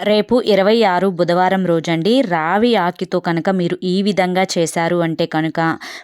రేపు ఇరవై ఆరు బుధవారం రోజండి రావి ఆకితో కనుక మీరు ఈ విధంగా చేశారు అంటే కనుక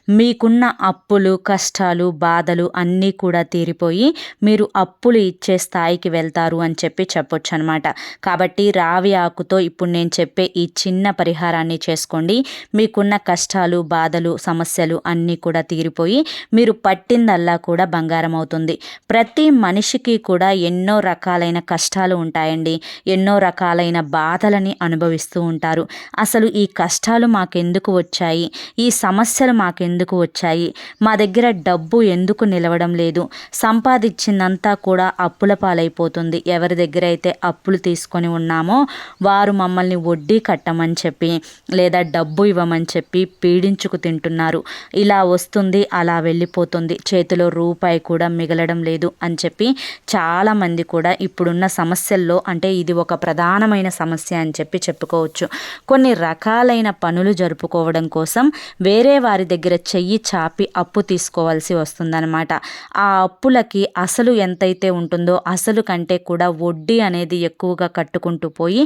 మీకున్న అప్పులు కష్టాలు బాధలు అన్నీ కూడా తీరిపోయి మీరు అప్పులు ఇచ్చే స్థాయికి వెళ్తారు అని చెప్పి చెప్పొచ్చు అనమాట కాబట్టి రావి ఆకుతో ఇప్పుడు నేను చెప్పే ఈ చిన్న పరిహారాన్ని చేసుకోండి. మీకున్న కష్టాలు బాధలు సమస్యలు అన్నీ కూడా తీరిపోయి మీరు పట్టిందల్లా కూడా బంగారం అవుతుంది. ప్రతి మనిషికి కూడా ఎన్నో రకాలైన కష్టాలు ఉంటాయండి. ఎన్నో రకాలైన రకాలైన బాధలని అనుభవిస్తూ ఉంటారు. అసలు ఈ కష్టాలు మాకెందుకు వచ్చాయి? ఈ సమస్యలు మాకెందుకు వచ్చాయి? మా దగ్గర డబ్బు ఎందుకు నిలవడం లేదు? సంపాదించిందంతా కూడా అప్పుల పాలైపోతుంది. ఎవరి దగ్గర అయితే అప్పులు తీసుకొని ఉన్నామో వారు మమ్మల్ని వడ్డీ కట్టమని చెప్పి లేదా డబ్బు ఇవ్వమని చెప్పి పీడించుకు తింటున్నారు. ఇలా వస్తుంది అలా వెళ్ళిపోతుంది. చేతిలో రూపాయి కూడా మిగలడం లేదు అని చెప్పి చాలామంది కూడా ఇప్పుడున్న సమస్యల్లో అంటే ఇది ఒక ప్రధానమైన ముఖ్యమైన సమస్య అని చెప్పి చెప్పుకోవచ్చు. కొన్ని రకాలైన పనులు జరుపుకోవడం కోసం వేరే వారి దగ్గర చెయ్యి చాపి అప్పు తీసుకోవాల్సి వస్తుందన్నమాట. ఆ అప్పులకి అసలు ఎంతైతే ఉంటుందో అసలు కంటే కూడా వడ్డీ అనేది ఎక్కువగా కట్టుకుంటూ పోయి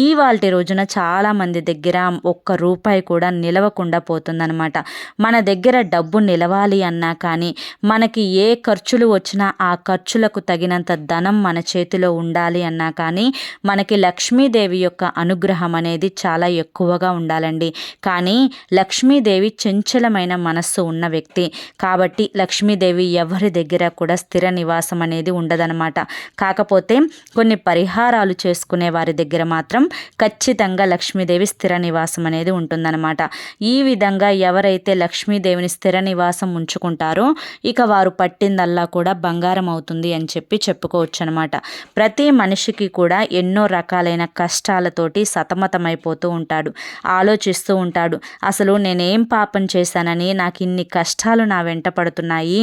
ఈ వాళ్ళ రోజున చాలామంది దగ్గర ఒక్క రూపాయి కూడా నిలవకుండా పోతుందన్నమాట. మన దగ్గర డబ్బు నిలవాలి అన్నా కానీ మనకి ఏ ఖర్చులు వచ్చినా ఆ ఖర్చులకు తగినంత ధనం మన చేతిలో ఉండాలి అన్నా కానీ మనకి లక్ష లక్ష్మీదేవి యొక్క అనుగ్రహం అనేది చాలా ఎక్కువగా ఉండాలండి. కానీ లక్ష్మీదేవి చంచలమైన మనస్సు ఉన్న వ్యక్తి. కాబట్టి లక్ష్మీదేవి ఎవరి దగ్గర కూడా స్థిర నివాసం అనేది ఉండదనమాట కాకపోతే కొన్ని పరిహారాలు చేసుకునే వారి దగ్గర మాత్రం ఖచ్చితంగా లక్ష్మీదేవి స్థిర నివాసం అనేది ఉంటుందన్నమాట. ఈ విధంగా ఎవరైతే లక్ష్మీదేవిని స్థిర నివాసం ఉంచుకుంటారో ఇక వారు పట్టిందల్లా కూడా బంగారం అవుతుంది అని చెప్పి చెప్పుకోవచ్చు అనమాట ప్రతి మనిషికి కూడా ఎన్నో రకాల రకమైన కష్టాలతోటి సతమతమైపోతూ ఉంటాడు ఆలోచిస్తూ ఉంటాడు. అసలు నేనేం పాపం చేశానని నాకు ఇన్ని కష్టాలు నా వెంట పడుతున్నాయి.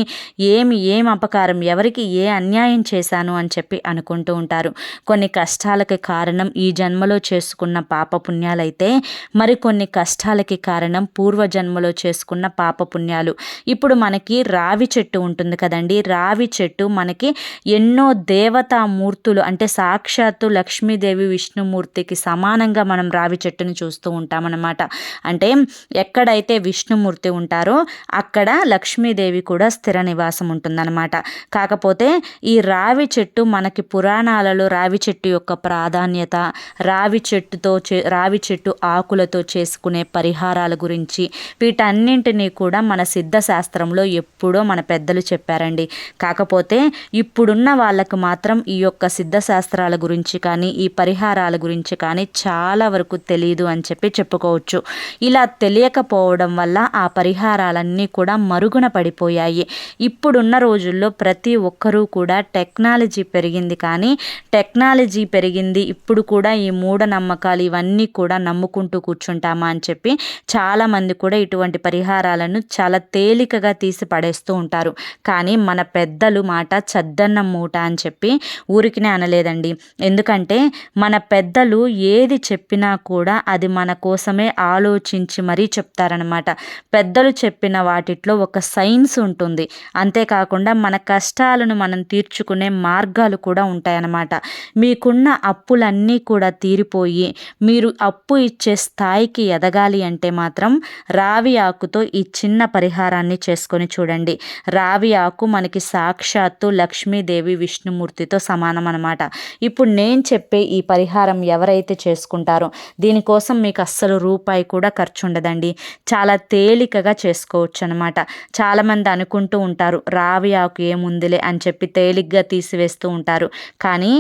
ఏమి ఏం అపకారం ఎవరికి ఏ అన్యాయం చేశాను అని చెప్పి అనుకుంటూ ఉంటారు. కొన్ని కష్టాలకి కారణం ఈ జన్మలో చేసుకున్న పాప పుణ్యాలైతే మరికొన్ని కష్టాలకి కారణం పూర్వజన్మలో చేసుకున్న పాప పుణ్యాలు ఇప్పుడు మనకి రావి చెట్టు ఉంటుంది కదండి. రావి చెట్టు మనకి ఎన్నో దేవతా మూర్తులు అంటే సాక్షాత్తు లక్ష్మీదేవి విష్ణుమూర్తికి సమానంగా మనం రావి చెట్టుని చూస్తూ ఉంటామన్నమాట. అంటే ఎక్కడైతే విష్ణుమూర్తి ఉంటారో అక్కడ లక్ష్మీదేవి కూడా స్థిర నివాసం ఉంటుందన్నమాట. కాకపోతే ఈ రావి చెట్టు మనకి పురాణాలలో రావి చెట్టు యొక్క ప్రాధాన్యత రావి చెట్టుతో చే రావి చెట్టు ఆకులతో చేసుకునే పరిహారాల గురించి వీటన్నింటినీ కూడా మన సిద్ధ శాస్త్రంలో ఎప్పుడో మన పెద్దలు చెప్పారండి. కాకపోతే ఇప్పుడున్న వాళ్ళకు మాత్రం ఈ యొక్క సిద్ధ శాస్త్రాల గురించి కానీ ఈ పరిహార పరిహారాల గురించి కానీ చాలా వరకు తెలియదు అని చెప్పి చెప్పుకోవచ్చు. ఇలా తెలియకపోవడం వల్ల ఆ పరిహారాలన్నీ కూడా మరుగున పడిపోయాయి. ఇప్పుడున్న రోజుల్లో ప్రతి ఒక్కరూ కూడా టెక్నాలజీ పెరిగింది కానీ టెక్నాలజీ పెరిగింది. ఇప్పుడు కూడా ఈ మూఢనమ్మకాలు ఇవన్నీ కూడా నమ్ముకుంటూ కూర్చుంటామా అని చెప్పి చాలామంది కూడా ఇటువంటి పరిహారాలను చాలా తేలికగా తీసి పడేస్తూ ఉంటారు. కానీ మన పెద్దలు మాట చద్దన్న మూట అని చెప్పి ఊరికినే అనలేదండి. ఎందుకంటే మన పెద్దలు ఏది చెప్పినా కూడా అది మన కోసమే ఆలోచించి మరీ చెప్తారనమాట పెద్దలు చెప్పిన వాటిట్లో ఒక సైన్స్ ఉంటుంది. అంతేకాకుండా మన కష్టాలను మనం తీర్చుకునే మార్గాలు కూడా ఉంటాయన్నమాట. మీకున్న అప్పులన్నీ కూడా తీరిపోయి మీరు అప్పు ఇచ్చే స్థాయికి ఎదగాలి అంటే మాత్రం రావి ఆకుతో ఈ చిన్న పరిహారాన్ని చేసుకొని చూడండి. రావి ఆకు మనకి సాక్షాత్తు లక్ష్మీదేవి విష్ణుమూర్తితో సమానం అనమాట ఇప్పుడు నేను చెప్పే ఈ పరిహారం పరిహారం ఎవరైతే చేసుకుంటారో దీనికోసం మీకు అస్సలు రూపాయి కూడా ఖర్చు ఉండదండి. చాలా తేలికగా చేసుకోవచ్చు అనమాట చాలామంది అనుకుంటూ ఉంటారు రావి ఆకు ఏముందిలే అని చెప్పి తేలిగ్గా తీసివేస్తూ ఉంటారు. కానీ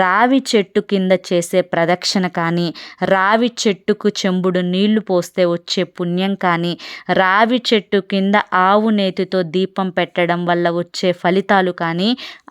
రావి చెట్టు కింద చేసే ప్రదక్షిణ కానీ రావి చెట్టుకు చెంబుడు నీళ్ళు పోస్తే వచ్చే పుణ్యం కానీ రావి చెట్టు కింద ఆవు నేతితో దీపం పెట్టడం వల్ల వచ్చే ఫలితాలు కానీ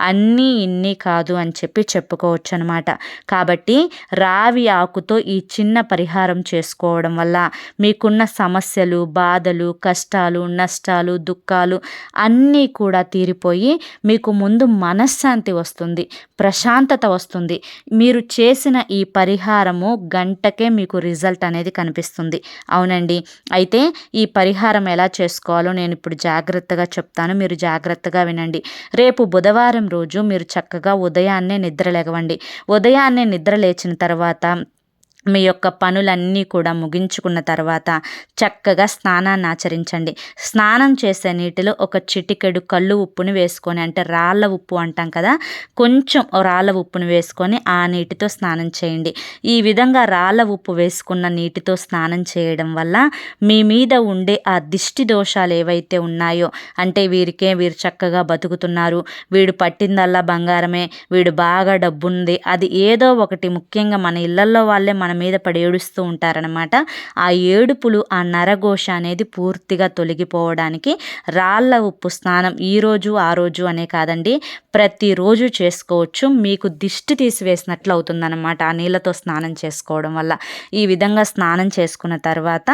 అన్నీ ఇన్ని కాదు అని చెప్పి చెప్పుకోవచ్చు అనమాట కాబట్టి రావి ఆకుతో ఈ చిన్న పరిహారం చేసుకోవడం వల్ల మీకున్న సమస్యలు బాధలు కష్టాలు నష్టాలు దుఃఖాలు అన్నీ కూడా తీరిపోయి మీకు ముందు మనశ్శాంతి వస్తుంది ప్రశాంతత వస్తుంది. మీరు చేసిన ఈ పరిహారము గంటకే మీకు రిజల్ట్ అనేది కనిపిస్తుంది. అవునండి. అయితే ఈ పరిహారం ఎలా చేసుకోవాలో నేను ఇప్పుడు జాగ్రత్తగా చెప్తాను. మీరు జాగ్రత్తగా వినండి. రేపు బుధవారం రోజు మీరు చక్కగా ఉదయాన్నే నిద్ర లేగవండి ఉదయాన్నే నిద్ర లేచిన తర్వాత మీ యొక్క పనులన్నీ కూడా ముగించుకున్న తర్వాత చక్కగా స్నానాన్ని ఆచరించండి. స్నానం చేసే నీటిలో ఒక చిటికెడు కళ్ళు ఉప్పుని వేసుకొని అంటే రాళ్ళ ఉప్పు అంటాం కదా కొంచెం రాళ్ళ ఉప్పుని వేసుకొని ఆ నీటితో స్నానం చేయండి. ఈ విధంగా రాళ్ళ ఉప్పు వేసుకున్న నీటితో స్నానం చేయడం వల్ల మీ మీద ఉండే ఆ దిష్టి దోషాలు ఏవైతే ఉన్నాయో అంటే వీరికే వీరు చక్కగా బతుకుతున్నారు వీడు పట్టిందల్లా బంగారమే వీడు బాగా డబ్బుంది అది ఏదో ఒకటి ముఖ్యంగా మన ఇళ్ళలో వాళ్ళే మన మీద పడి ఏడుస్తూ ఉంటారనమాట ఆ ఏడుపులు ఆ నరఘోష అనేది పూర్తిగా తొలగిపోవడానికి రాళ్ళ ఉప్పు స్నానం ఈరోజు ఆ రోజు అనే కాదండి ప్రతిరోజు చేసుకోవచ్చు. మీకు దిష్టి తీసివేసినట్లు అవుతుందన్నమాట ఆ నీళ్ళతో స్నానం చేసుకోవడం వల్ల. ఈ విధంగా స్నానం చేసుకున్న తర్వాత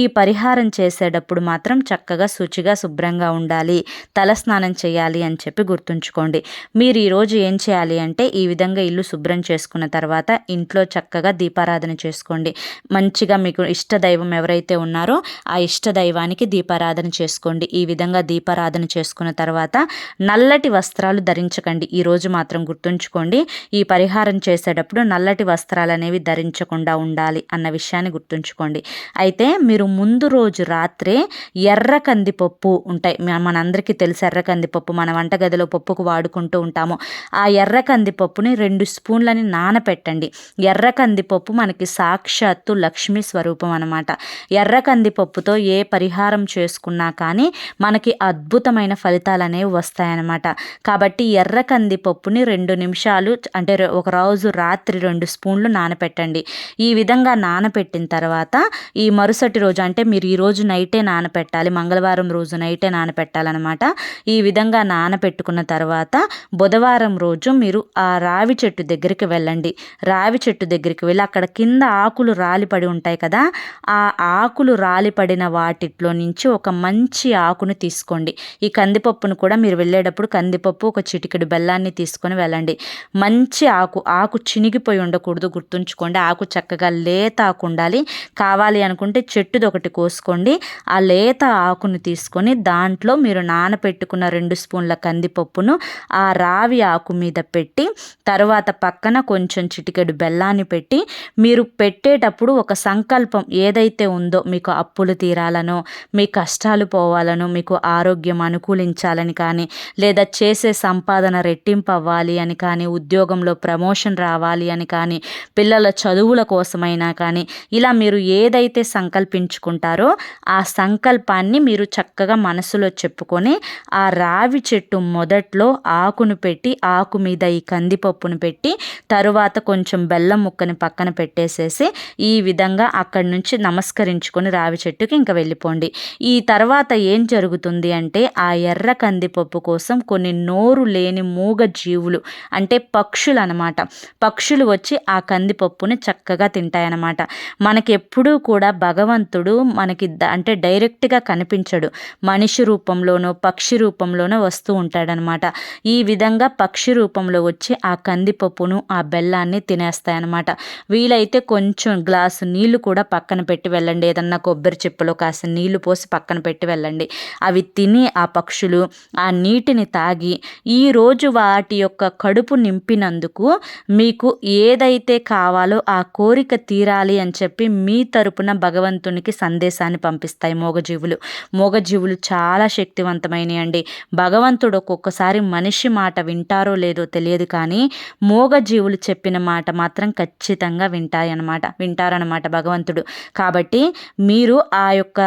ఈ పరిహారం చేసేటప్పుడు మాత్రం చక్కగా శుచిగా శుభ్రంగా ఉండాలి. తల స్నానం చేయాలి అని చెప్పి గుర్తుంచుకోండి. మీరు ఈరోజు ఏం చేయాలి అంటే ఈ విధంగా ఇల్లు శుభ్రం చేసుకున్న తర్వాత ఇంట్లో చక్కగా దీపారాధన చేసుకోండి. మంచిగా మీకు ఇష్ట దైవం ఎవరైతే ఉన్నారో ఆ ఇష్ట దైవానికి దీపారాధన చేసుకోండి. ఈ విధంగా దీపారాధన చేసుకున్న తర్వాత నల్లటి వస్త్రాలు ధరించకండి. ఈరోజు మాత్రం గుర్తుంచుకోండి. ఈ పరిహారం చేసేటప్పుడు నల్లటి వస్త్రాలు అనేవి ధరించకుండా ఉండాలి అన్న విషయాన్ని గుర్తుంచుకోండి. అయితే మీరు ముందు రోజు రాత్రే ఎర్ర కందిపప్పు ఉంటాయి. మనందరికీ తెలుసు ఎర్ర కందిపప్పు. మన వంటగదిలో పప్పుకు వాడుకుంటూ ఉంటాము. ఆ ఎర్ర కందిపప్పుని రెండు స్పూన్లని నానపెట్టండి. ఎర్ర కందిపప్పు మనకి సాక్షాత్తు లక్ష్మీ స్వరూపం అనమాట ఎర్ర కందిపప్పుతో ఏ పరిహారం చేసుకున్నా కానీ మనకి అద్భుతమైన ఫలితాలు అనేవి వస్తాయన్నమాట. కాబట్టి ఎర్ర కందిపప్పుని రెండు నిమిషాలు అంటే ఒక రోజు రాత్రి రెండు స్పూన్లు నానపెట్టండి. ఈ విధంగా నానపెట్టిన తర్వాత ఈ మరుసటి రోజు అంటే మీరు ఈ రోజు నైటే నానపెట్టాలి మంగళవారం రోజు నైటే నానపెట్టాలన్నమాట. ఈ విధంగా నానపెట్టుకున్న తర్వాత బుధవారం రోజు మీరు ఆ రావి చెట్టు దగ్గరికి వెళ్ళండి. రావి చెట్టు దగ్గరికి వెళ్ళి అక్కడ కింద ఆకులు రాలిపడి ఉంటాయి కదా ఆ ఆకులు రాలిపడిన వాటిలో నుంచి ఒక మంచి ఆకును తీసుకోండి. ఈ కందిపప్పును కూడా మీరు వెళ్ళేటప్పుడు కందిపప్పు ఒక చిటికెడు బెల్లాన్ని తీసుకొని వెళ్ళండి. మంచి ఆకు ఆకు చినిగిపోయి ఉండకూడదు గుర్తుంచుకోండి. ఆకు చక్కగా లేత ఆకు ఉండాలి. కావాలి అనుకుంటే చెట్టుది ఒకటి కోసుకోండి. ఆ లేత ఆకును తీసుకొని దాంట్లో మీరు నానపెట్టుకున్న రెండు స్పూన్ల కందిపప్పును ఆ రావి ఆకు మీద పెట్టి తర్వాత పక్కన కొంచెం చిటికెడు బెల్లాన్ని పెట్టి మీరు పెట్టేటప్పుడు ఒక సంకల్పం ఏదైతే ఉందో మీకు అప్పులు తీరాలనో మీ కష్టాలు పోవాలనో మీకు ఆరోగ్యం అనుకూలించాలని కానీ లేదా చేసే సంపాదన రెట్టింపు అవ్వాలి అని కానీ ఉద్యోగంలో ప్రమోషన్ రావాలి అని కానీ పిల్లల చదువుల కోసమైనా కానీ ఇలా మీరు ఏదైతే సంకల్పించుకుంటారో ఆ సంకల్పాన్ని మీరు చక్కగా మనసులో చెప్పుకొని ఆ రావి చెట్టు మొదట్లో ఆకును పెట్టి ఆకు మీద ఈ కందిపప్పును పెట్టి తరువాత కొంచెం బెల్లం ముక్కని పక్కన పెట్టి పెట్టేసేసి ఈ విధంగా అక్కడి నుంచి నమస్కరించుకొని రావి చెట్టుకి ఇంకా వెళ్ళిపోండి. ఈ తర్వాత ఏం జరుగుతుంది అంటే ఆ ఎర్ర కందిపప్పు కోసం కొన్ని నోరు లేని మూగ జీవులు అంటే పక్షులు అనమాట పక్షులు వచ్చి ఆ కందిపప్పుని చక్కగా తింటాయన్నమాట మనకి ఎప్పుడూ కూడా భగవంతుడు మనకి అంటే డైరెక్ట్గా కనిపించడు. మనిషి రూపంలోనో పక్షి రూపంలోనో వస్తూ ఉంటాడనమాట. ఈ విధంగా పక్షి రూపంలో వచ్చి ఆ కందిపప్పును ఆ బెల్లాన్ని తినేస్తాయన్నమాట వీలైతే అయితే కొంచెం గ్లాసు నీళ్ళు కూడా పక్కన పెట్టి వెళ్ళండి. ఏదన్నా కొబ్బరి చెప్పులో కాస్త నీళ్ళు పోసి పక్కన పెట్టి వెళ్ళండి. అవి తిని ఆ పక్షులు ఆ నీటిని తాగి ఈరోజు వాటి యొక్క కడుపు నింపినందుకు మీకు ఏదైతే కావాలో ఆ కోరిక తీరాలి అని చెప్పి మీ తరపున భగవంతునికి సందేశాన్ని పంపిస్తాయి మూగజీవులు. మూగజీవులు చాలా శక్తివంతమైనవి అండి. భగవంతుడు ఒక్కొక్కసారి మనిషి మాట వింటారో లేదో తెలియదు కానీ మూగజీవులు చెప్పిన మాట మాత్రం ఖచ్చితంగా వింటారు. వింటాయన్నమాట వింటారనమాట భగవంతుడు. కాబట్టి మీరు ఆ యొక్క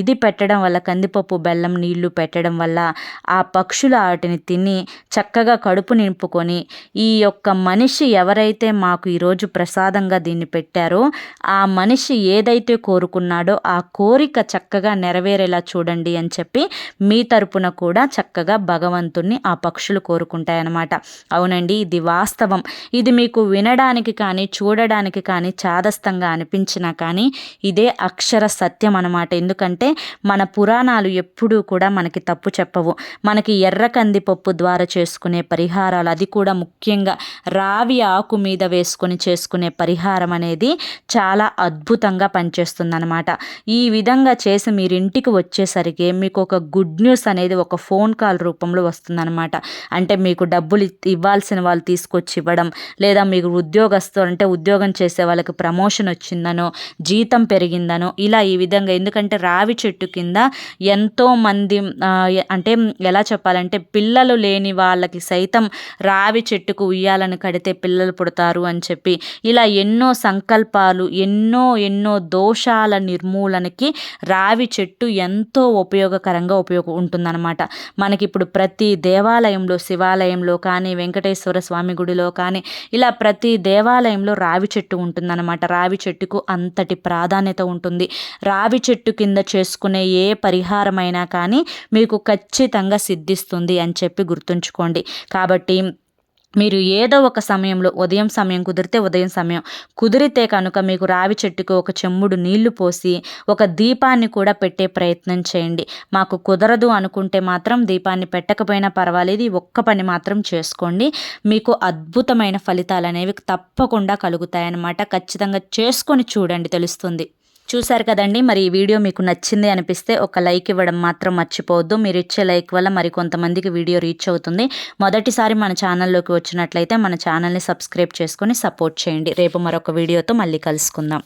ఇది పెట్టడం వల్ల కందిపప్పు బెల్లం నీళ్ళు పెట్టడం వల్ల ఆ పక్షులు వాటిని తిని చక్కగా కడుపు నింపుకొని ఈ యొక్క మనిషి ఎవరైతే మాకు ఈరోజు ప్రసాదంగా దీన్ని పెట్టారో ఆ మనిషి ఏదైతే కోరుకున్నాడో ఆ కోరిక చక్కగా నెరవేరేలా చూడండి అని చెప్పి మీ తరపున కూడా చక్కగా భగవంతుణ్ణి ఆ పక్షులు కోరుకుంటాయన్నమాట. అవునండి ఇది వాస్తవం. ఇది మీకు వినడానికి కానీ చూడడానికి కానీ చాదస్తంగా అనిపించినా కానీ ఇదే అక్షర సత్యం అనమాట ఎందుకంటే మన పురాణాలు ఎప్పుడూ కూడా మనకి తప్పు చెప్పవు. మనకి ఎర్ర కందిపప్పు ద్వారా చేసుకునే పరిహారాలు అది కూడా ముఖ్యంగా రావి ఆకు మీద వేసుకొని చేసుకునే పరిహారం అనేది చాలా అద్భుతంగా పనిచేస్తుందన్నమాట. ఈ విధంగా చేసి మీరు ఇంటికి వచ్చేసరికి మీకు ఒక గుడ్ న్యూస్ అనేది ఒక ఫోన్ కాల్ రూపంలో వస్తుందన్నమాట. అంటే మీకు డబ్బులు ఇవ్వాల్సిన వాళ్ళు తీసుకొచ్చి ఇవ్వడం లేదా మీకు ఉద్యోగస్తు అంటే ఉద్యోగం చేసే చేసే వాళ్ళకి ప్రమోషన్ వచ్చిందనో జీతం పెరిగిందనో ఇలా ఈ విధంగా. ఎందుకంటే రావి చెట్టు కింద ఎంతోమంది అంటే ఎలా చెప్పాలంటే పిల్లలు లేని వాళ్ళకి సైతం రావి చెట్టుకు ఉయ్యాలను కడితే పిల్లలు పుడతారు అని చెప్పి ఇలా ఎన్నో సంకల్పాలు ఎన్నో ఎన్నో దోషాల నిర్మూలనకి రావి చెట్టు ఎంతో ఉపయోగకరంగా ఉపయోగ ఉంటుందన్నమాట. మనకి ఇప్పుడు ప్రతి దేవాలయంలో శివాలయంలో కానీ వెంకటేశ్వర స్వామి గుడిలో కానీ ఇలా ప్రతి దేవాలయంలో రావి చెట్టు ఉంటుందన్నమాట. రావి చెట్టుకు అంతటి ప్రాధాన్యత ఉంటుంది. రావి చెట్టు కింద చేసుకునే ఏ పరిహారమైనా కానీ మీకు ఖచ్చితంగా సిద్ధిస్తుంది అని చెప్పి గుర్తుంచుకోండి. కాబట్టి మీరు ఏదో ఒక సమయంలో ఉదయం సమయం కుదిరితే ఉదయం సమయం కుదిరితే కనుక మీకు రావి చెట్టుకు ఒక చెమ్ముడు నీళ్ళు పోసి ఒక దీపాన్ని కూడా పెట్టే ప్రయత్నం చేయండి. మాకు కుదరదు అనుకుంటే మాత్రం దీపాన్ని పెట్టకపోయినా పర్వాలేదు ఒక్క పని మాత్రం చేసుకోండి. మీకు అద్భుతమైన ఫలితాలు అనేవి తప్పకుండా కలుగుతాయన్నమాట. ఖచ్చితంగా చేసుకొని చూడండి తెలుస్తుంది. చూశారు కదండి మరి ఈ వీడియో మీకు నచ్చింది అనిపిస్తే ఒక లైక్ ఇవ్వడం మాత్రం మర్చిపోవద్దు. మీరు ఇచ్చే లైక్ వల్ల మరి కొంతమందికి వీడియో రీచ్ అవుతుంది. మొదటిసారి మన ఛానల్లోకి వచ్చినట్లయితే మన ఛానల్ని సబ్స్క్రైబ్ చేసుకొని సపోర్ట్ చేయండి. రేపు మరొక వీడియోతో మళ్ళీ కలుసుకుందాం.